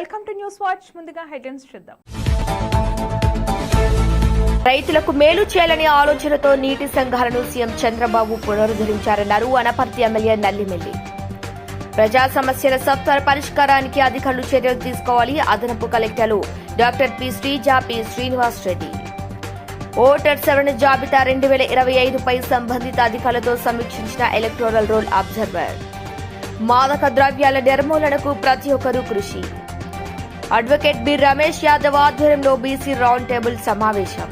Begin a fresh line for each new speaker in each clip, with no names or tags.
Welcome to news watch. ముందుగా headlines చూద్దాం.
రైతులకు మేలు చేయాలనే ఆలోచనతో నీటి సంఘాలను సీఎం చంద్రబాబు పునరుద్ధరించారన్నారు అనపర్తి ఎమ్మెల్యే నల్లిమెల్లి ప్రజా సమస్యల సత్వర పరిష్కారానికి అధికారులు చర్యలు తీసుకోవాలి అదనపు కలెక్టర్లు doctor P Sreeja P Srinivas Reddy. Voter సవరణ జాబితా రెండు వేల ఇరవై ఐదుపై సంబంధిత అధికారులతో సమీక్షించిన ఎలక్టోరల్ రోల్ అబ్జర్వర్. మాదక ద్రవ్యాల నిర్మూలనకు ప్రతి ఒక్కరూ కృషి. అడ్వకేట్ బి రమేష్ యాదవ్ ఆధ్వర్యంలో బీసీ రౌండ్ టేబుల్ సమావేశం.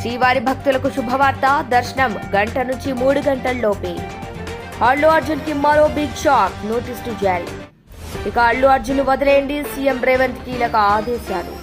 శ్రీవారి భక్తులకు శుభవార్త దర్శనం గంట నుంచి మూడు గంటల్లోపే అల్లు అర్జున్కి మరో బిగ్ షాక్ నోటీసులు జారీ. ఇక అల్లు అర్జున్ వదిలేయండి సీఎం రేవంత్ కీలక ఆదేశాలు.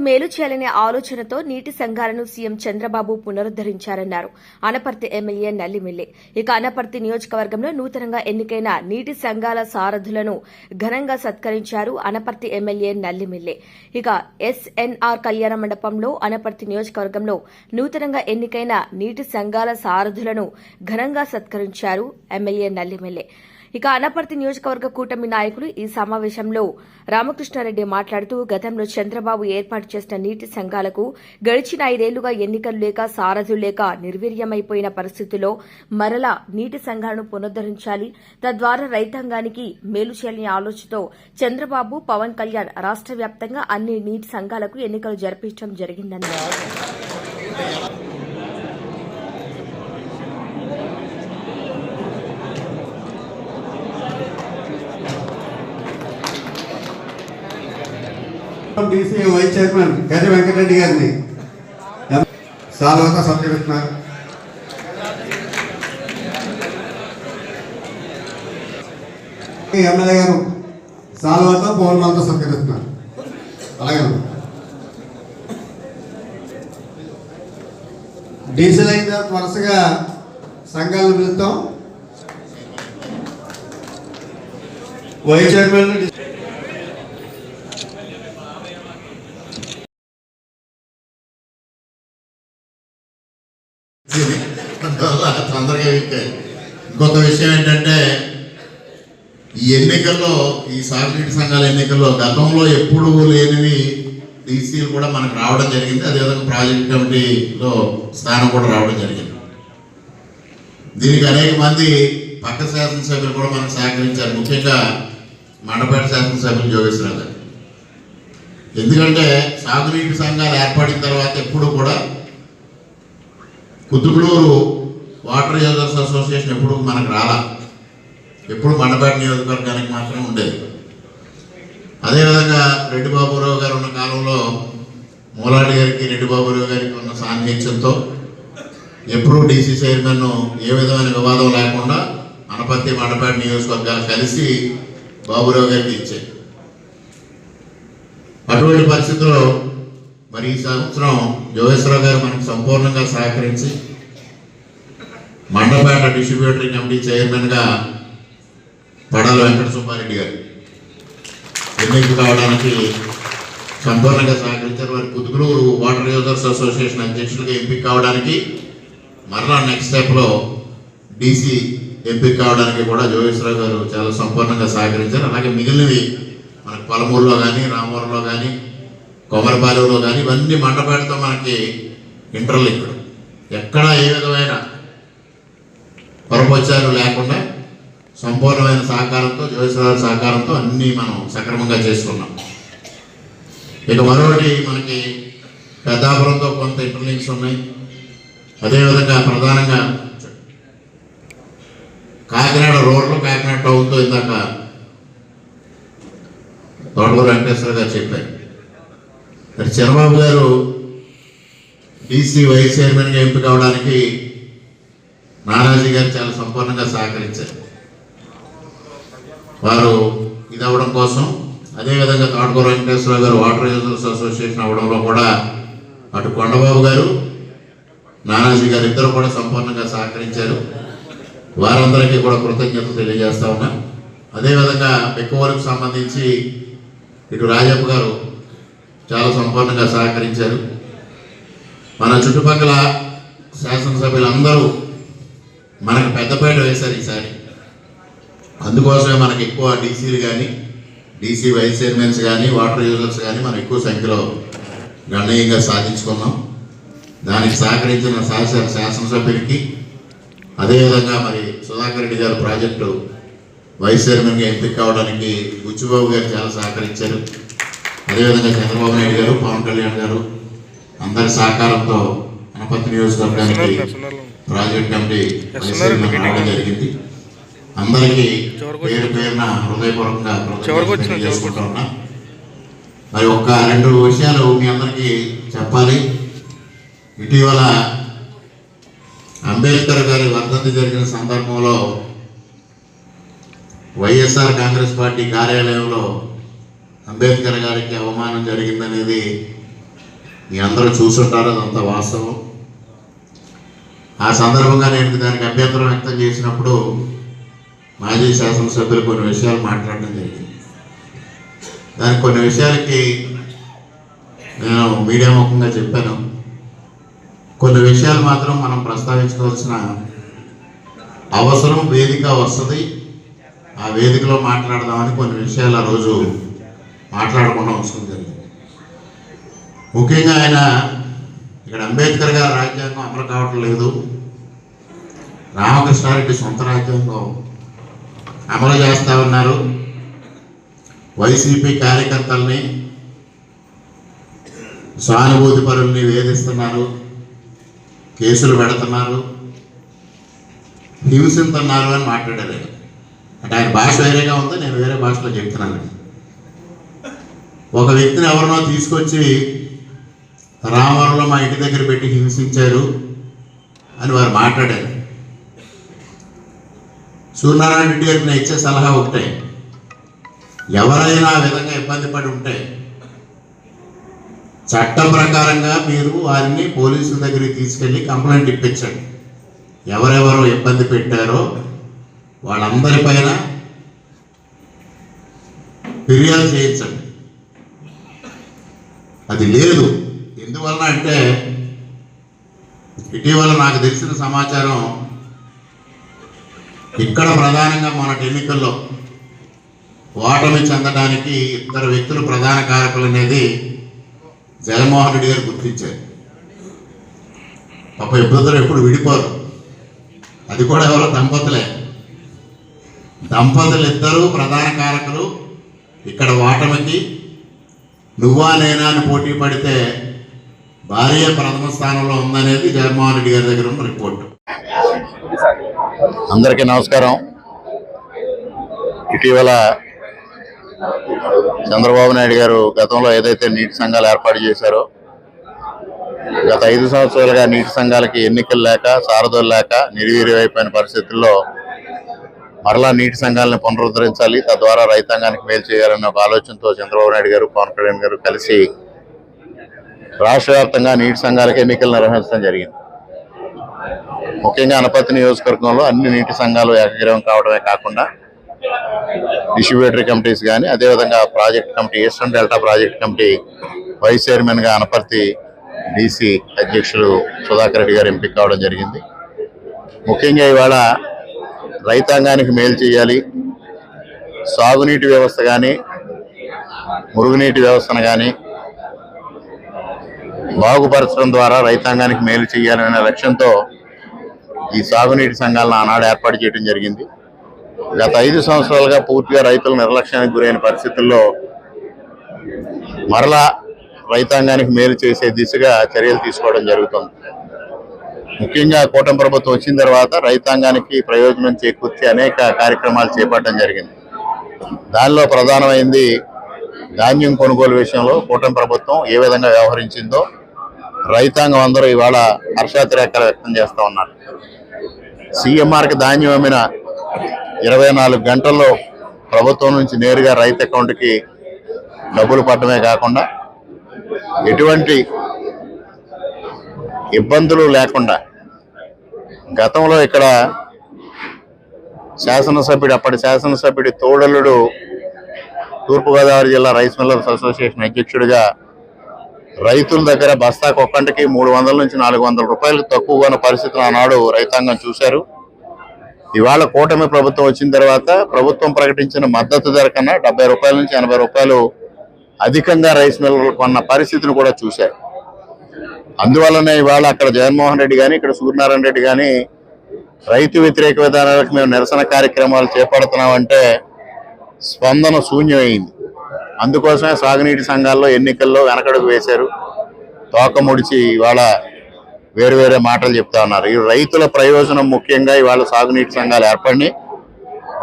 మేలు చేయాలనే ఆలోచనతో నీటి సంఘాలను సీఎం చంద్రబాబు పునరుద్దరించారన్నారు అనపర్తి ఎమ్మెల్యే నల్లిమిల్లి ఇక అనపర్తి నియోజకవర్గంలో నూతనంగా ఎన్నికైన నీటి సంఘాల సారథులను ఘనంగా సత్కరించారు అనపర్తి ఎమ్మెల్యే నల్లిమిల్లి ఇక ఎస్ఎన్ఆర్ కళ్యాణ మండపంలో అనపర్తి నియోజకవర్గంలో నూతనంగా ఎన్నికైన నీటి సంఘాల సారథులను ఘనంగా సత్కరించారు ఎమ్మెల్యే నల్లిమిల్లి ఇక అనపర్తి నియోజకవర్గ కూటమి నాయకులు ఈ సమావేశంలో రామకృష్ణారెడ్డి మాట్లాడుతూ గతంలో చంద్రబాబు ఏర్పాటు చేసిన నీటి సంఘాలకు గడిచిన ఐదేళ్ళుగా ఎన్నికలు లేక సారథులు లేక నిర్వీర్యమైపోయిన పరిస్థితుల్లో మరలా నీటి సంఘాలను పునరుద్దరించాలి తద్వారా రైతాంగానికి మేలు చేయాలని ఆలోచనతో చంద్రబాబు పవన్ కళ్యాణ్ రాష్ట్ర వ్యాప్తంగా అన్ని నీటి సంఘాలకు ఎన్నికలు జరిపించడం జరిగిందన్నారు.
డీసీ వైస్ చైర్మన్ గజ వెంకటరెడ్డి గారిని. సాల్వతో సత్కరిస్తున్నారు ఎమ్మెల్యే గారు సాల్వతో పౌర్ణాలతో సత్కరిస్తున్నారు అలాగే డీసీలు అయిన తర్వాత వరుసగా సంఘాలను పిలుస్తాం. వైస్ చైర్మన్
ఇంకొక విషయం ఏంటంటే ఈ ఎన్నికల్లో ఈ సాగునీటి సంఘాల ఎన్నికల్లో గతంలో ఎప్పుడు లేనివి డీసీలు కూడా మనకు రావడం జరిగింది. అదేవిధంగా ప్రాజెక్ట్ కమిటీలో స్థానం కూడా రావడం జరిగింది. దీనికి అనేక మంది పక్క శాసనసభ్యులు కూడా మనకు సహకరించారు. ముఖ్యంగా మండపేట శాసనసభ్యులు జోగేశ్వరరావు గారు. ఎందుకంటే సాగునీటి సంఘాలు ఏర్పడిన తర్వాత ఎప్పుడు కూడా కుతుకులూరు వాటర్ యూజర్స్ అసోసియేషన్ ఎప్పుడు మనకు రాలా? ఎప్పుడు మండపేట నియోజకవర్గానికి మాత్రమే ఉండేది. అదేవిధంగా రెడ్డి బాబురావు గారు ఉన్న కాలంలో మూలాడి గారికి రెడ్డి బాబురావు గారికి ఉన్న సాన్నిహిత్యంతో ఎప్పుడూ డీసీ చైర్మన్ ఏ విధమైన వివాదం లేకుండా అనపత్తి మండపేట నియోజకవర్గాలు కలిసి బాబురావు గారికి ఇచ్చాయి అటువంటి పరిస్థితుల్లో మరి ఈ సంవత్సరం జోగేశ్వరరావు గారు మనకు సంపూర్ణంగా సహకరించి మండపేట డిస్ట్రిబ్యూటరీ కమిటీ చైర్మన్గా పడాల వెంకట సుబ్బారెడ్డి గారు. ఎన్నిక కావడానికి సంపూర్ణంగా సహకరించారు. వారి కుదుగులూరు వాటర్ యూజర్స్ అసోసియేషన్ అధ్యక్షులుగా ఎంపిక కావడానికి మరలా నెక్స్ట్ స్టెప్లో డీసీ ఎంపిక కావడానికి కూడా జోగేశ్వరరావు గారు చాలా సంపూర్ణంగా సహకరించారు. అలాగే మిగిలినవి మనకు పొలమూరులో కానీ రామవరంలో కానీ కొమరపాలెంలో కానీ ఇవన్నీ మండపేటతో మనకి ఇంటర్లింక్డ్ ఎక్కడ ఏ విధమైన పొరపచ్చాలు లేకుండా సంపూర్ణమైన సహకారంతో జోగేశ్వరరావు సహకారంతో అన్నీ మనం సక్రమంగా చేసుకున్నాం. ఇక మరొకటి మనకి పెద్దాపురంతో కొంత ఇంటర్లింక్స్ ఉన్నాయి. అదేవిధంగా ప్రధానంగా కాకినాడ రోడ్లు కాకినాడ టౌన్తో ఇందాక తోటూరు వెంకటేశ్వర గారు చెప్పారు. చంద్రబాబు గారు డీసీ వైస్ చైర్మన్గా ఎంపిక అవడానికి నానాజీ గారు చాలా సంపూర్ణంగా సహకరించారు. వారు ఇది అవ్వడం కోసం అదేవిధంగా తోటకూర వెంకటేశ్వరరావు గారు వాటర్ యూజర్స్ అసోసియేషన్ అవ్వడంలో కూడా అటు కొండబాబు గారు నానాజీ గారు ఇద్దరు కూడా సంపూర్ణంగా సహకరించారు. వారందరికీ కూడా కృతజ్ఞతలు తెలియజేస్తా ఉన్నా. అదేవిధంగా పెక్కువరకు సంబంధించి ఇటు రాజప్ప గారు చాలా సంపూర్ణంగా సహకరించారు. మన చుట్టుపక్కల శాసనసభ్యులందరూ మనకు పెద్దపేట వేశారు ఈసారి. అందుకోసమే మనకి ఎక్కువ డీసీలు కానీ డీసీ వైస్ చైర్మన్స్ కానీ వాటర్ యూజర్స్ కానీ మనం ఎక్కువ సంఖ్యలో గణనీయంగా సాధించుకున్నాం. దానికి సహకరించిన శాసన శాసనసభ్యులకి అదేవిధంగా మరి సుధాకర్ రెడ్డి గారు ప్రాజెక్టు వైస్ చైర్మన్గా ఎంపిక కావడానికి బుచ్చిబాబు గారు చాలా సహకరించారు. అదేవిధంగా చంద్రబాబు నాయుడు గారు పవన్ కళ్యాణ్ గారు అందరి సహకారంతో అనపత్తి నియోజకవర్గానికి ప్రాజెక్ట్ కమిటీ జరిగింది. అందరికీ పేరు పేరున హృదయపూర్వకంగా ఉన్నా. మరి ఒక్క రెండు విషయాలు మీ అందరికీ చెప్పాలి. ఇటీవల అంబేద్కర్ గారి వర్ధంతి జరిగిన సందర్భంలో వైఎస్ఆర్ కాంగ్రెస్ పార్టీ కార్యాలయంలో అంబేద్కర్ గారికి అవమానం జరిగిందనేది మీ అందరూ చూసుంటారు అదంతా వాస్తవం. ఆ సందర్భంగా నేను దానికి అభ్యంతరం వ్యక్తం చేసినప్పుడు మాజీ శాసనసభ్యులు కొన్ని విషయాలు మాట్లాడడం జరిగింది. దానికి కొన్ని విషయాలకి నేను మీడియా ముఖంగా చెప్పాను. కొన్ని విషయాలు మాత్రం మనం ప్రస్తావించుకోవాల్సిన అవసరం వేదిక వస్తుంది. ఆ వేదికలో మాట్లాడదామని కొన్ని విషయాలు ఆ రోజు మాట్లాడకుండా అవసరం జరిగింది. ముఖ్యంగా ఆయన ఇక్కడ అంబేద్కర్ గారి రాజ్యాంగం అమలు కావటం లేదు. రామకృష్ణారెడ్డి సొంత రాజ్యాంగం అమలు చేస్తా ఉన్నారు వైసీపీ కార్యకర్తల్ని సానుభూతి పరుల్ని వేధిస్తున్నారు. కేసులు పెడుతున్నారు. హింసిస్తున్నారు అని మాట్లాడారు. అంటే ఆయన భాష వేరేగా ఉందో నేను వేరే భాషలో చెప్తున్నాను. ఒక వ్యక్తిని ఎవరినో తీసుకొచ్చి రామవరంలో మా ఇంటి దగ్గర పెట్టి హింసించారు అని వారు మాట్లాడారు. సూర్యనారాయణ రెడ్డి గారికి నేను ఇచ్చే సలహా ఒకటే ఎవరైనా ఆ విధంగా ఇబ్బంది పడి ఉంటే చట్టం ప్రకారంగా మీరు వారిని పోలీసుల దగ్గరికి తీసుకెళ్ళి కంప్లైంట్ ఇప్పించండి. ఎవరెవరు ఇబ్బంది పెట్టారో వాళ్ళందరిపైన ఫిర్యాదు చేయించండి. అది లేదు. ఎందువలన అంటే ఇటీవల నాకు తెలిసిన సమాచారం ఇక్కడ ప్రధానంగా మొన్నటి ఎన్నికల్లో ఓటమి చెందడానికి ఇద్దరు వ్యక్తులు ప్రధాన కారకులు అనేది జగన్మోహన్ రెడ్డి గారు గుర్తించారు. పాప ఇద్దరు ఎప్పుడు విడిపోరు. అది కూడా ఎవరో దంపతులే. దంపతులు ఇద్దరు ప్రధాన కారకులు ఇక్కడ ఓటమికి నువ్వా నేనా అని పోటీ పడితే భార్య ప్రథమ స్థానంలో ఉందనేది జగన్మోహన్ రెడ్డి గారి దగ్గర ఉన్న రిపోర్ట్.
అందరికీ నమస్కారం. ఇటీవల చంద్రబాబు నాయుడు గారు గతంలో ఏదైతే నీటి సంఘాలు ఏర్పాటు చేశారో గత ఐదు సంవత్సరాలుగా నీటి సంఘాలకి ఎన్నికలు లేక సారథులు లేక నిర్వీర్యమైపోయిన పరిస్థితుల్లో మరలా నీటి సంఘాలను పునరుద్ధరించాలి తద్వారా రైతాంగానికి మేలు చేయాలన్న ఒక ఆలోచనతో చంద్రబాబు నాయుడు గారు పవన్ కళ్యాణ్ గారు కలిసి రాష్ట్ర వ్యాప్తంగా నీటి సంఘాలకు ఎన్నికలు నిర్వహించడం జరిగింది. ముఖ్యంగా అనపర్తి నియోజకవర్గంలో అన్ని నీటి సంఘాలు ఏకగ్రీవం కావడమే కాకుండా డిస్ట్రిబ్యూటరీ కమిటీస్ కానీ అదేవిధంగా project committee eastern delta project committee vice చైర్మన్గా అనపర్తి డీసీ అధ్యక్షులు సుధాకర్ రెడ్డి గారు ఎంపిక కావడం జరిగింది. ముఖ్యంగా ఇవాళ రైతాంగానికి మేలు చేయాలి. సాగునీటి వ్యవస్థ కానీ మురుగునీటి వ్యవస్థను కానీ బాగుపరచడం ద్వారా రైతాంగానికి మేలు చేయాలనే లక్ష్యంతో ఈ సాగునీటి సంఘాలను ఆనాడు ఏర్పాటు చేయడం జరిగింది. గత ఐదు సంవత్సరాలుగా పూర్తిగా రైతుల నిర్లక్ష్యానికి గురైన పరిస్థితుల్లో మరలా రైతాంగానికి మేలు చేసే దిశగా చర్యలు తీసుకోవడం జరుగుతుంది. ముఖ్యంగా కూటమి ప్రభుత్వం వచ్చిన తర్వాత రైతాంగానికి ప్రయోజనం చేకూర్చి అనేక కార్యక్రమాలు చేపట్టడం జరిగింది. దానిలో ప్రధానమైంది ధాన్యం కొనుగోలు విషయంలో కూటమి ప్రభుత్వం ఏ విధంగా వ్యవహరించిందో రైతాంగం అందరూ ఇవాళ హర్షాతిరేకాలు వ్యక్తం చేస్తూ ఉన్నారు. సీఎంఆర్కి ధాన్యం అమ్మిన ఇరవై నాలుగు గంటల్లో ప్రభుత్వం నుంచి నేరుగా రైతు అకౌంట్కి డబ్బులు పడటమే కాకుండా ఎటువంటి ఇబ్బందులు లేకుండా గతంలో ఇక్కడ శాసనసభ్యుడు అప్పటి శాసనసభ్యుడి తోడలుడు తూర్పుగోదావరి జిల్లా రైస్ మిల్లర్స్ అసోసియేషన్ అధ్యక్షుడిగా
రైతుల దగ్గర బస్తాకు ఒక్కంటికి మూడు వందల నుంచి నాలుగు వందల రూపాయలకు తక్కువగా ఉన్న పరిస్థితులు ఆనాడు రైతాంగం చూశారు. ఇవాళ కూటమి ప్రభుత్వం వచ్చిన తర్వాత ప్రభుత్వం ప్రకటించిన మద్దతు ధర కన్నా డెబ్బై రూపాయల నుంచి ఎనభై రూపాయలు అధికంగా రైస్ మిల్లర్లు కొన్న పరిస్థితిని కూడా చూశారు. అందువల్లనే ఇవాళ అక్కడ జగన్మోహన్ రెడ్డి కానీ ఇక్కడ సూర్యనారాయణ రెడ్డి కానీ రైతు వ్యతిరేక విధానాలకు మేము నిరసన కార్యక్రమాలు చేపడుతున్నామంటే స్పందన శూన్యమైంది. అందుకోసమే సాగునీటి సంఘాల్లో ఎన్నికల్లో వెనకడుగు వేశారు. తోక ముడిచి ఇవాళ వేరు వేరే మాటలు చెప్తా ఉన్నారు. ఈ రైతుల ప్రయోజనం ముఖ్యంగా ఇవాళ సాగునీటి సంఘాలు ఏర్పడి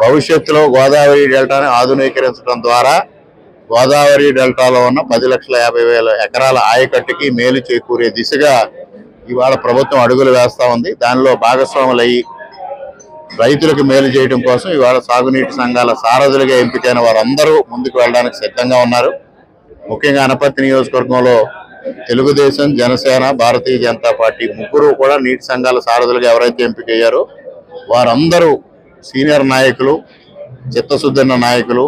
భవిష్యత్తులో గోదావరి డెల్టాని ఆధునీకరించడం ద్వారా గోదావరి డెల్టాలో ఉన్న పది లక్షల యాభై వేల ఎకరాల ఆయకట్టుకి మేలు చేకూరే దిశగా ఇవాళ ప్రభుత్వం అడుగులు వేస్తూ ఉంది. దానిలో భాగస్వాములు అయ్యి రైతులకు మేలు చేయడం కోసం ఇవాళ సాగునీటి సంఘాల సారథులుగా ఎంపికైన వారందరూ ముందుకు వెళ్ళడానికి సిద్ధంగా ఉన్నారు. ముఖ్యంగా అనపర్తి నియోజకవర్గంలో తెలుగుదేశం జనసేన భారతీయ జనతా పార్టీ ముగ్గురు కూడా నీటి సంఘాల సారథులుగా ఎవరైతే ఎంపికయ్యారో వారందరూ సీనియర్ నాయకులు చిత్తశుద్ధిన నాయకులు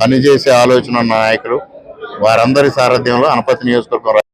పనిచేసే ఆలోచన ఉన్న నాయకులు వారందరి సారథ్యంలో అనపతి నియోజకవర్గం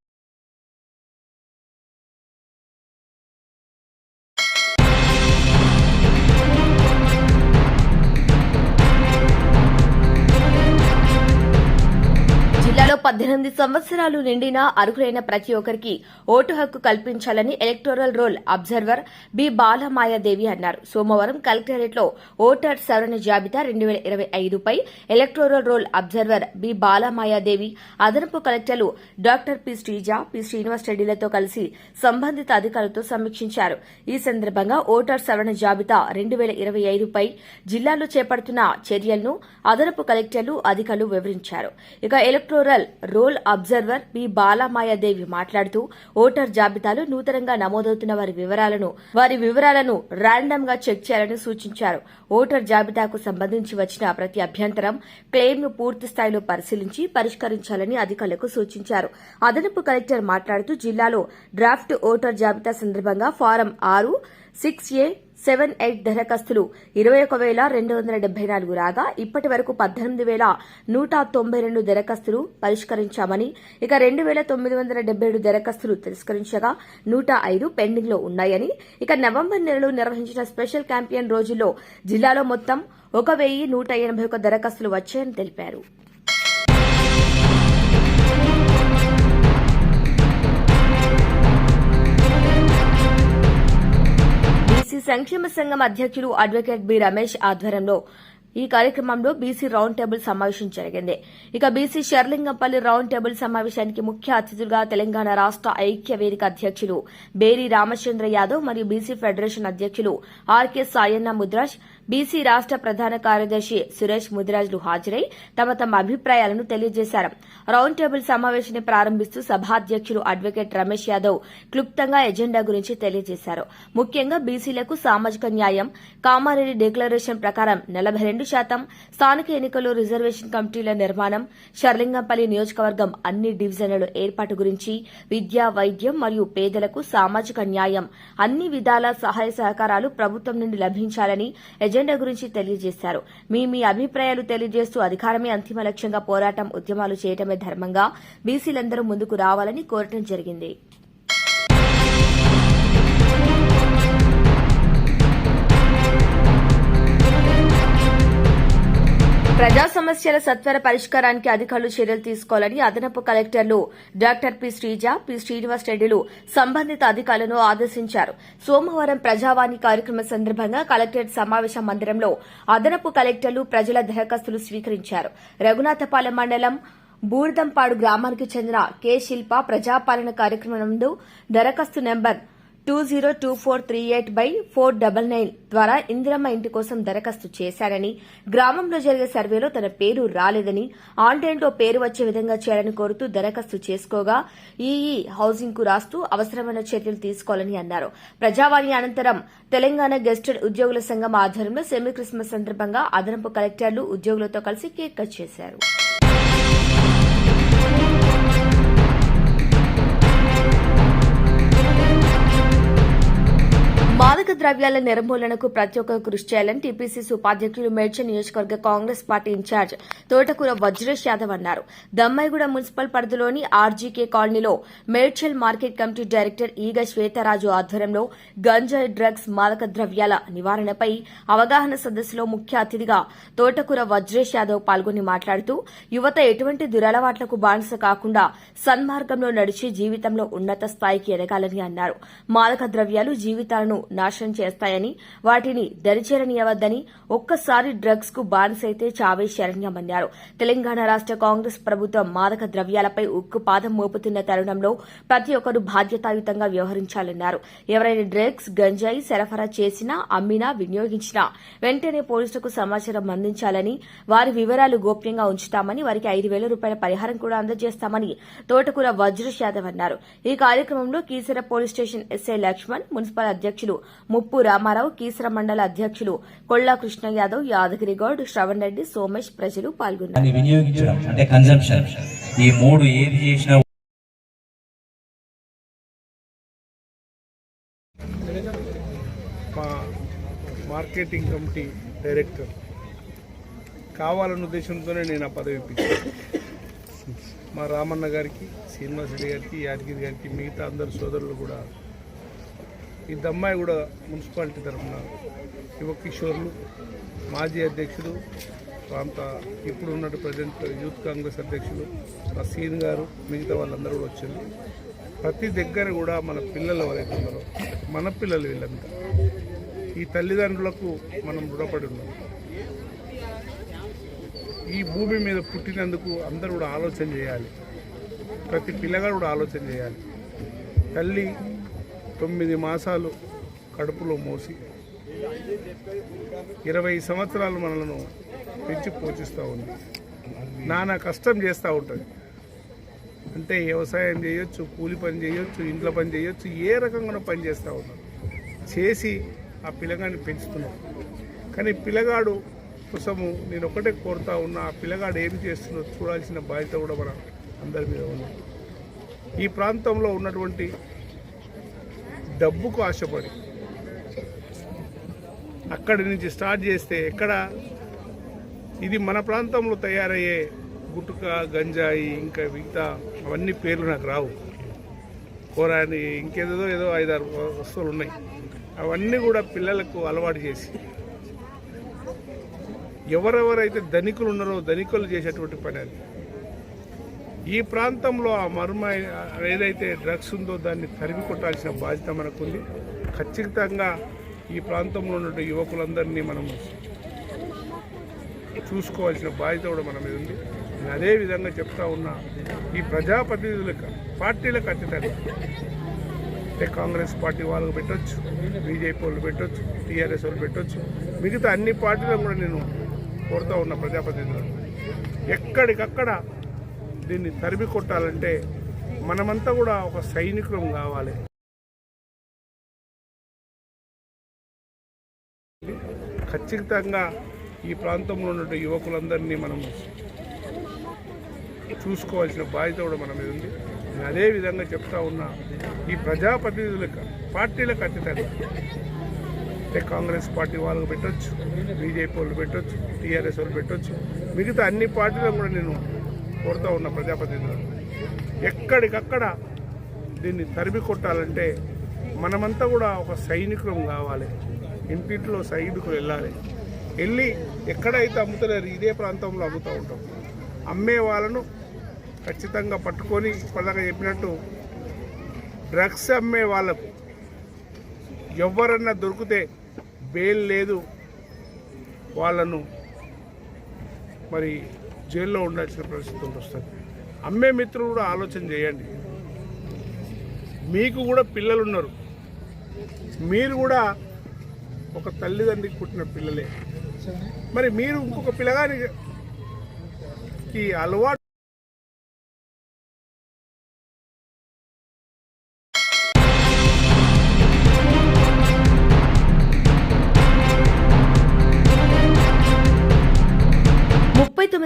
పద్దెనిమిది సంవత్సరాలు నిండిన అర్హులైన ప్రతి ఒక్కరికి ఓటు హక్కు కల్పించాలని electoral roll observer B Balamayadevi అన్నారు. సోమవారం కలెక్టరేట్లో ఓటర్ సవరణ జాబితా రెండు వేల ఇరవై ఐదుపై electoral roll observer B Balamayadevi అదనపు కలెక్టర్లు doctor P Sreeja P Srinivas రెడ్డిలతో కలిసి సంబంధిత అధికారులతో సమీక్షించారు. ఈ సందర్భంగా ఓటర్ సవరణ జాబితా రెండు వేల ఇరవై ఐదుపై జిల్లాలో చేపడుతున్న చర్యలను అదనపు కలెక్టర్లు అధికారులు వివరించారు. ఇక electoral roll observer B Balamayadevi మాట్లాడుతూ ఓటర్ జాబితాలో నూతనంగా నమోదవుతున్న వారి వివరాలను వారి వివరాలను ర్యాండమ్గా చెక్ చేయాలని సూచించారు. ఓటర్ జాబితాకు సంబంధించి వచ్చిన ప్రతి అభ్యంతరం క్లెయిమ్ను పూర్తి స్థాయిలో పరిశీలించి పరిష్కరించాలని అధికారులకు సూచించారు. అదనపు కలెక్టర్ మాట్లాడుతూ జిల్లాలో డ్రాఫ్ట్ ఓటర్ జాబితా సందర్భంగా ఫారం ఆరు సిక్స్ ఏ సెవెన్ ఎయిట్ దరఖాస్తులు ఇరవై ఒక వేల రెండు వందల డెబ్బై నాలుగు రాగా ఇప్పటి వరకు పద్దెనిమిది వేల నూట తొంభై రెండు దరఖాస్తులు పరిష్కరించామని ఇక రెండు వేల తొమ్మిది వందల డెబ్బై ఏడు దరఖాస్తులు తిరస్కరించగా నూట ఐదు పెండింగ్లో ఉన్నాయని ఇక నవంబర్ నెలలో నిర్వహించిన స్పెషల్ క్యాంపియన్ రోజుల్లో జిల్లాలో మొత్తం ఒక వెయ్యి నూట ఎనభై ఒక దరఖాస్తులు వచ్చాయని తెలిపారు. బీసీ సంక్షేమ సంఘం అధ్యక్షులు అడ్వకేట్ బి రమేష్ ఆధ్వర్యంలో ఈ కార్యక్రమంలో బీసీ రౌండ్ టేబుల్ సమావేశం జరిగింది. ఇక బీసీ షర్లింగంపల్లి రౌండ్ టేబుల్ సమావేశానికి ముఖ్య అతిథులుగా తెలంగాణ రాష్ట ఐక్య వేదిక అధ్యక్షులు బేరి రామచంద్ర యాదవ్ మరియు బీసీ ఫెడరేషన్ అధ్యక్షులు ఆర్కే సాయన్న ముద్రాజ్ బీసీ రాష్ట ప్రధాన కార్యదర్శి సురేష్ ముదిరాజులు హాజరై తమ తమ అభిప్రాయాలను తెలియజేశారు. రౌండ్ టేబుల్ సమావేశాన్ని ప్రారంభిస్తూ సభాధ్యక్షులు అడ్వకేట్ రమేష్ యాదవ్ క్లుప్తంగా ఎజెండా గురించి తెలియజేశారు. ముఖ్యంగా బీసీలకు సామాజిక న్యాయం కామారెడ్డి డిక్లరేషన్ ప్రకారం నలభై రెండు శాతం స్థానిక ఎన్నికల్లో రిజర్వేషన్ కమిటీల నిర్మాణం షర్లింగంపల్లి నియోజకవర్గం అన్ని డివిజన్లలో ఏర్పాటు గురించి విద్య వైద్యం మరియు పేదలకు సామాజిక న్యాయం అన్ని విధాల సహాయ సహకారాలు ప్రభుత్వం నుండి లభించాలని ఎజెండా గురించి తెలియజేశారు. మీ మీ అభిప్రాయాలు తెలియజేస్తూ అధికారమే అంతిమ లక్ష్యంగా పోరాటం ఉద్యమాలు చేయటమే ధర్మంగా బీసీలందరూ ముందుకు రావాలని కోరటం జరిగింది. ప్రజా సమస్యల సత్వర పరిష్కారానికి అధికారులు చర్యలు తీసుకోవాలని అదనపు కలెక్టర్లు doctor P Sreeja P Srinivas రెడ్డిలు సంబంధిత అధికారులను ఆదేశించారు. సోమవారం ప్రజావాణి కార్యక్రమం సందర్భంగా కలెక్టరేట్ సమావేశ మందిరంలో అదనపు కలెక్టర్లు ప్రజల దరఖాస్తులు స్వీకరించారు. రఘునాథపాలెం మండలం బూర్దంపాడు గ్రామానికి చెందిన కె శిల్ప ప్రజాపాలన కార్యక్రమం దరఖాస్తు number two zero two four three eight by four double nine ద్వారా ఇందిరమ్మ ఇంటి కోసం దరఖాస్తు చేశారని గ్రామంలో జరిగే సర్వేలో తన పేరు రాలేదని ఆన్లైన్లో పేరు వచ్చే విధంగా చేయాలని కోరుతూ దరఖాస్తు చేసుకోగా ఈఈ హౌసింగ్కు రాస్తూ అవసరమైన చర్యలు తీసుకోవాలని అన్నారు ప్రజావాణి అనంతరం తెలంగాణ గెస్టెడ్ ఉద్యోగుల సంఘం ఆధ్వర్యంలో సెమీ క్రిస్మస్ సందర్భంగా అదనపు కలెక్టర్లు ఉద్యోగులతో కలిసి కేక్ కట్ చేశారు ద్రవ్యాల నిర్మూలనకు ప్రతి ఒక్కరు కృషి చేయాలని టీపీసీసీ ఉపాధ్యక్షులు మేడ్చల్ నియోజకవర్గ కాంగ్రెస్ పార్టీ ఇన్ఛార్జ్ తోటకూర వజ్రేష్ యాదవ్ అన్నారు. దమ్మాయిగూడ మున్సిపల్ పరిధిలోని ఆర్జీకే కాలనీలో మేడ్చల్ మార్కెట్ కమిటీ డైరెక్టర్ ఈగ శ్వేతరాజు ఆధ్వర్యంలో గంజాయి డ్రగ్స్ మాదక ద్రవ్యాల నివారణపై అవగాహన సదస్సులో ముఖ్య అతిథిగా తోటకూర వజ్రేష్ యాదవ్ పాల్గొని మాట్లాడుతూ యువత ఎటువంటి దురలవాట్లకు బానిస కాకుండా సన్మార్గంలో నడిచి జీవితంలో ఉన్నత స్థాయికి ఎదగాలని అన్నారు. మాదక ద్రవ్యాలు జీవితాలను నాశనం చేస్తాయని వాటిని దరిచేరనియవద్దని ఒక్కసారి డ్రగ్స్కు బానిసైతే చావే శరణ్యమన్నారు తెలంగాణ రాష్ట కాంగ్రెస్ ప్రభుత్వం మాదక ద్రవ్యాలపై ఉక్కు పాదం మోపుతున్న తరుణంలో ప్రతి ఒక్కరూ బాధ్యతాయుతంగా వ్యవహరించాలన్నారు. ఎవరైనా డ్రగ్స్ గంజాయి సరఫరా చేసినా అమ్మినా వినియోగించినా వెంటనే పోలీసులకు సమాచారం అందించాలని వారి వివరాలు గోప్యంగా ఉంచుతామని వారికి ఐదు వేల రూపాయల పరిహారం కూడా అందజేస్తామని తోటకూర వజ్రేష్ అన్నారు. ఈ కార్యక్రమంలో Keesara police station SI Laxman municipal అధ్యక్షులు ముప్పు రామారావు కీసర మండల అధ్యక్షులు కొల్లా కృష్ణ యాదవ్ యాదగిరి గౌడ్ శ్రవణ్ రెడ్డి సోమేష్ ప్రజలు పాల్గొన్నారు.
దాన్ని వినియోగించడం అంటే కన్జంప్షన్ ఈ మూడు ఏది చేసినా
మా మార్కెటింగ్ కమిటీ డైరెక్టర్. కావాలన్న ఉద్దేశంతోనే నేను ఆ పదవి ఇప్పించాను. మా రామన్న గారికి శ్రీనివాస్ రెడ్డి గారికి యాదగిరి గారికి మిగతా అందరు సోదరులు కూడా ఈ దమ్మాయి కూడా మున్సిపాలిటీ తరఫున యువ కిషోర్లు మాజీ అధ్యక్షుడు ప్రాంత ఇప్పుడు ఉన్నట్టు ప్రజెంట్ యూత్ కాంగ్రెస్ అధ్యక్షులు మా సీన్ గారు మిగతా వాళ్ళందరూ కూడా వచ్చారు. ప్రతి దగ్గర కూడా మన పిల్లలు ఎవరైతే ఉన్నారో మన పిల్లలు వీళ్ళంతా ఈ తల్లిదండ్రులకు మనం రుణపడి ఉన్నాం. ఈ భూమి మీద పుట్టినందుకు అందరూ కూడా ఆలోచన చేయాలి. ప్రతి పిల్లగాడు కూడా ఆలోచన చేయాలి. తల్లి తొమ్మిది మాసాలు కడుపులో మోసి ఇరవై సంవత్సరాలు మనలను పెంచి పోషిస్తూ ఉంది. నానా కష్టం చేస్తూ ఉంటుంది. అంటే వ్యవసాయం చేయొచ్చు కూలి పని చేయొచ్చు ఇంట్లో పని చేయొచ్చు ఏ రకంగా పని చేస్తూ ఉన్నారు చేసి ఆ పిల్లగాడిని పెంచుతున్నాం. కానీ పిల్లగాడు కోసము నేను ఒకటే కోరుతా ఉన్నా ఆ పిల్లగాడు ఏం చేస్తుందో చూడాల్సిన బాధ్యత కూడా మన అందరి మీద ఉంది. ఈ ప్రాంతంలో ఉన్నటువంటి డబ్బుకు ఆశపడి. అక్కడి నుంచి స్టార్ట్ చేస్తే ఎక్కడ? ఇది మన ప్రాంతంలో తయారయ్యే గుటుక గంజాయి ఇంకా మిగతా అవన్నీ పేర్లు నాకు రావు. కూరని ఇంకేదో ఏదో ఐదారు వస్తువులు ఉన్నాయి. అవన్నీ కూడా పిల్లలకు అలవాటు చేసి. ఎవరెవరైతే ధనికులు ఉన్నారో ధనికులు చేసేటువంటి పని అది. ఈ ప్రాంతంలో ఆ మర్మ ఏదైతే డ్రగ్స్ ఉందో దాన్ని తరిమి కొట్టాల్సిన బాధ్యత మనకుంది. ఖచ్చితంగా ఈ ప్రాంతంలో ఉన్న యువకులందరినీ మనం చూసుకోవాల్సిన బాధ్యత కూడా మన మీద ఉంది. నేను అదేవిధంగా చెప్తా ఉన్నా ఈ ప్రజాప్రతినిధులకు పార్టీలకు ఖచ్చితంగా అంటే కాంగ్రెస్ పార్టీ వాళ్ళకు పెట్టొచ్చు బీజేపీ వాళ్ళు పెట్టొచ్చు టీఆర్ఎస్ వాళ్ళు పెట్టొచ్చు. మిగతా అన్ని పార్టీలను కూడా నేను కోరుతా ఉన్న ప్రజాప్రతినిధులను. ఎక్కడికక్కడ దీన్ని తరిమి కొట్టాలంటే మనమంతా కూడా ఒక సైనికులం కావాలి. ఖచ్చితంగా ఈ ప్రాంతంలో ఉన్న యువకులందరినీ మనం చూసుకోవాల్సిన బాధ్యత కూడా మన మీద ఉంది. అదే విధంగా చెప్తా ఉన్నా ఈ ప్రజాప్రతినిధులకు పార్టీలకు అత్యతంగా అంటే కాంగ్రెస్ పార్టీ వాళ్ళు పెట్టొచ్చు బీజేపీ వాళ్ళు పెట్టొచ్చు టీఆర్ఎస్ వాళ్ళు పెట్టొచ్చు. మిగతా అన్ని పార్టీలను కూడా నేను కోరుతూ ఉన్న ప్రజాప్రతినిధులు. ఎక్కడికక్కడ దీన్ని తరిమి కొట్టాలంటే మనమంతా కూడా ఒక సైనికులం కావాలి. ఇంటింట్లో సైనికులు వెళ్ళాలి. వెళ్ళి ఎక్కడైతే అమ్ముతున్నారు ఇదే ప్రాంతంలో అమ్ముతూ ఉంటాం. అమ్మే వాళ్ళను ఖచ్చితంగా పట్టుకొని ఇప్పటిదాకా చెప్పినట్టు డ్రగ్స్ అమ్మే వాళ్ళకు ఎవరన్నా దొరికితే బెయిల్ లేదు. వాళ్ళను మరి జైల్లో ఉండాల్సిన పరిస్థితి వస్తుంది. అమ్మే మిత్రులు కూడా ఆలోచన చేయండి. మీకు కూడా పిల్లలు ఉన్నారు. మీరు కూడా ఒక తల్లిదండ్రికి పుట్టిన పిల్లలే. మరి మీరు ఇంకొక పిల్లగానికి అలవాటు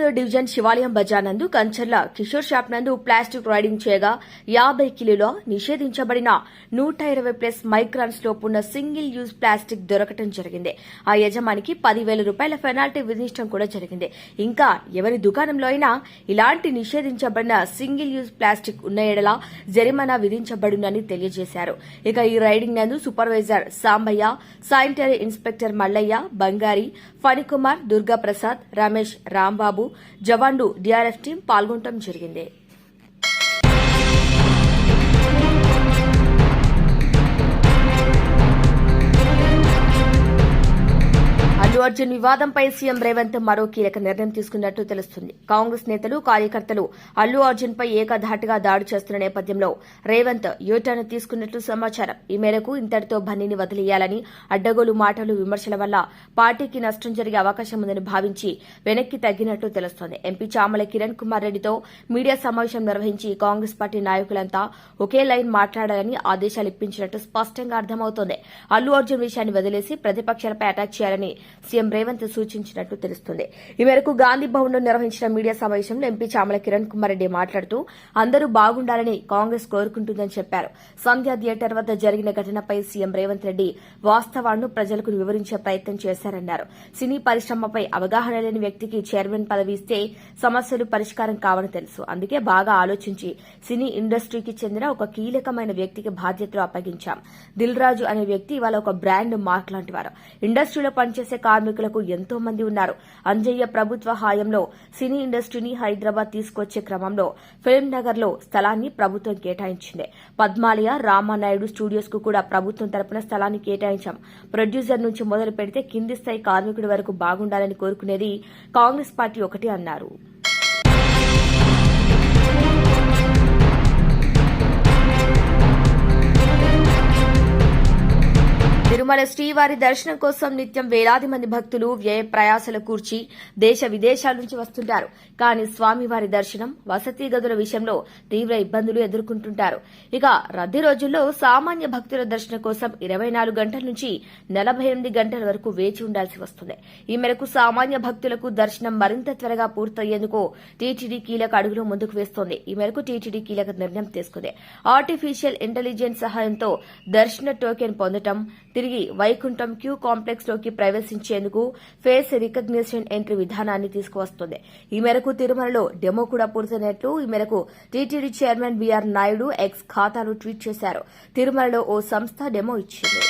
ముప్పై డివిజన్ శివాలయం బజార్ నందు కంచర్ల కిషోర్ షాప్ నందు ప్లాస్టిక్ రైడింగ్ చేయగా యాభై కిలోల నిషేధించబడిన నూట ఇరవై ప్లస్ మైక్రాన్స్ లోపున్న సింగిల్ యూజ్ ప్లాస్టిక్ దొరకటం జరిగింది. ఆ యజమానికి పదివేల రూపాయల పెనాల్టీ విధించడం కూడా జరిగింది. ఇంకా ఎవరి దుకాణంలో అయినా ఇలాంటి నిషేధించబడిన సింగిల్ యూజ్ ప్లాస్టిక్ ఉన్న ఎడల జరిమానా విధించబడునని తెలియజేశారు. ఇక ఈ రైడింగ్ నందు supervisor Sambaiah sanitary inspector Mallaiah Bangari Phanikumar Durgaprasad Ramesh Rambabu జవాన్లు డీఆర్ఎఫ్ టీం పాల్గొనడం జరిగింది. అల్లు అర్జున్ వివాదంపై సీఎం రేవంత్ మరో కీలక నిర్ణయం తీసుకున్నట్టు తెలుస్తుంది. కాంగ్రెస్ నేతలు కార్యకర్తలు అల్లు అర్జున్ పై ఏకధాటిగా దాడి చేస్తున్న నేపథ్యంలో రేవంత్ యూటర్న్ తీసుకున్నట్లు సమాచారం. ఈ మేరకు ఇంతటితో బన్నీని వదిలేయాలని అడ్డగోలు మాటలు విమర్శల వల్ల పార్టీకి నష్టం జరిగే అవకాశం ఉందని భావించి వెనక్కి తగ్గినట్లు తెలుస్తోంది. ఎంపీ చామల కిరణ్ కుమార్ రెడ్డితో మీడియా సమావేశం నిర్వహించి కాంగ్రెస్ పార్టీ నాయకులంతా ఒకే లైన్ మాట్లాడాలని ఆదేశాలు ఇప్పించినట్టు స్పష్టంగా అర్థమవుతోంది. అల్లు అర్జున్ విషయాన్ని వదిలేసి ప్రతిపక్షాలపై అటాక్ చేయాలని సీఎం రేవంత్ సూచించినట్టు తెలుస్తుంది. ఈ మేరకు గాంధీ భవన్లో నిర్వహించిన మీడియా సమావేశంలో ఎంపీ చామల కిరణ్ కుమార్ రెడ్డి మాట్లాడుతూ అందరూ బాగుండాలని కాంగ్రెస్ కోరుకుంటుందని చెప్పారు. సంధ్యా థియేటర్ వద్ద జరిగిన ఘటనపై సీఎం రేవంత్ రెడ్డి వాస్తవాలను ప్రజలకు వివరించే ప్రయత్నం చేశారన్నారు. సినీ పరిశ్రమపై అవగాహన లేని వ్యక్తికి చైర్మన్ పదవి ఇస్తే సమస్యలు పరిష్కారం కావని తెలుసు. అందుకే బాగా ఆలోచించి సినీ ఇండస్ట్రీకి చెందిన ఒక కీలకమైన వ్యక్తికి బాధ్యతలు అప్పగించాం. దిల్ రాజు అనే వ్యక్తి ఇవాళ ఒక బ్రాండ్ మార్క్ లాంటి వారు ఇండస్ట్రీలో పనిచేసే కార్మికులకు ఎంతో మంది ఉన్నారు. అంజయ్య ప్రభుత్వ హాయంలో సినీ ఇండస్ట్రీని హైదరాబాద్ తీసుకొచ్చే క్రమంలో ఫిల్మ్ నగర్లో స్థలాన్ని ప్రభుత్వం కేటాయించింది. పద్మాలయ రామానాయుడు స్టూడియోస్కు కూడా ప్రభుత్వం తరపున స్థలాన్ని కేటాయించాం. ప్రొడ్యూసర్ నుంచి మొదలు పెడితే కింది స్థాయి కార్మికుడి వరకు బాగుండాలని కోరుకునేది కాంగ్రెస్ పార్టీ ఒకటి అన్నారు. తిరుమల శ్రీవారి దర్శనం కోసం నిత్యం వేలాది మంది భక్తులు వ్యయ ప్రయాసలు కూర్చి దేశ విదేశాల నుంచి వస్తుంటారు. కానీ స్వామివారి దర్శనం వసతి గదుల విషయంలో తీవ్ర ఇబ్బందులు ఎదుర్కొంటుంటారు. ఇక రద్దీ రోజుల్లో సామాన్య భక్తుల దర్శనం కోసం ఇరవై నాలుగు గంటల నుంచి నలభై ఎనిమిది గంటల వరకు వేచి ఉండాల్సి వస్తుంది. ఈ మేరకు సామాన్య భక్తులకు దర్శనం మరింత త్వరగా పూర్తయ్యేందుకు టీటీడీ కీలక అడుగులు ముందుకు వేస్తోంది. ఈ మేరకు టీటీడీ కీలక నిర్ణయం తీసుకుంది. ఆర్టిఫిషియల్ ఇంటెలిజెన్స్ సహాయంతో దర్శన టోకెన్ పొందటం తిరిగి వైకుంఠం క్యూ కాంప్లెక్స్లోకి ప్రవేశించేందుకు ఫేస్ రికగ్నిషన్ ఎంట్రీ విధానాన్ని తీసుకువస్తుంది. ఈ మేరకు తిరుమలలో డెమో కూడా పూర్తయినట్లు ఈ మేరకు TTD chairman BR Naidu X ఖాతాను ట్వీట్ చేశారు. తిరుమలలో ఓ సంస్థ డెమో ఇచ్చింది.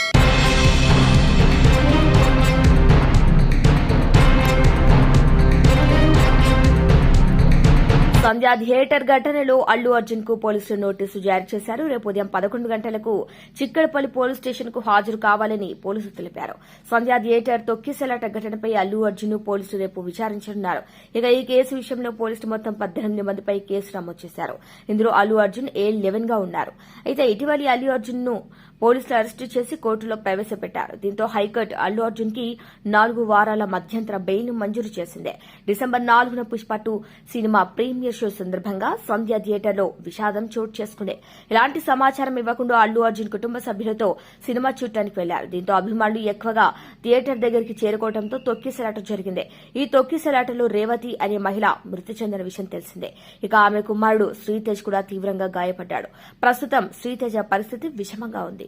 సంధ్య థియేటర్ ఘటనలో అల్లు అర్జున్కు పోలీసులు నోటీసు జారీ చేశారు. రేపు ఉదయం పదకొండు గంటలకు చిక్కడపల్లి పోలీస్ స్టేషన్కు హాజరు కావాలని పోలీసులు తెలిపారు. సంధ్య థియేటర్ తొక్కిసలాట ఘటనపై అల్లు అర్జున్ పోలీసులు రేపు విచారించనున్నారు. ఇక ఈ కేసు విషయంలో పోలీసులు మొత్తం పద్దెనిమిది మందిపై కేసు నమోదు చేశారు. ఇందులో అల్లు అర్జున్ ఏ లెవెన్గా ఉన్నారు. అయితే ఇటీవలి అల్లు అర్జున్ను పోలీసులు అరెస్టు చేసి కోర్టులో ప్రవేశపెట్టారు. దీంతో హైకోర్టు అల్లు అర్జున్కి నాలుగు వారాల మధ్యంతర బెయిల్ మంజూరు చేసింది. డిసెంబర్ నాలుగున Pushpa two cinema premiere show సందర్భంగా సంధ్య థియేటర్లో విషాదం చోటు చేసుకుంది. ఇలాంటి సమాచారం ఇవ్వకుండా అల్లు అర్జున్ కుటుంబ సభ్యులతో సినిమా చూడటానికి వెళ్ళారు. దీంతో అభిమానులు ఎక్కువగా థియేటర్ దగ్గరికి చేరుకోవడంతో తొక్కిసలాట జరిగింది. ఈ తొక్కిసలాటలో రేవతి అనే మహిళ మృతి చెందిన విషయం తెలిసిందే. ఇక ఆమె కుమారుడు శ్రీతేజ్ కూడా తీవ్రంగా గాయపడ్డాడు. ప్రస్తుతం శ్రీతేజ పరిస్థితి విషమంగా ఉంది.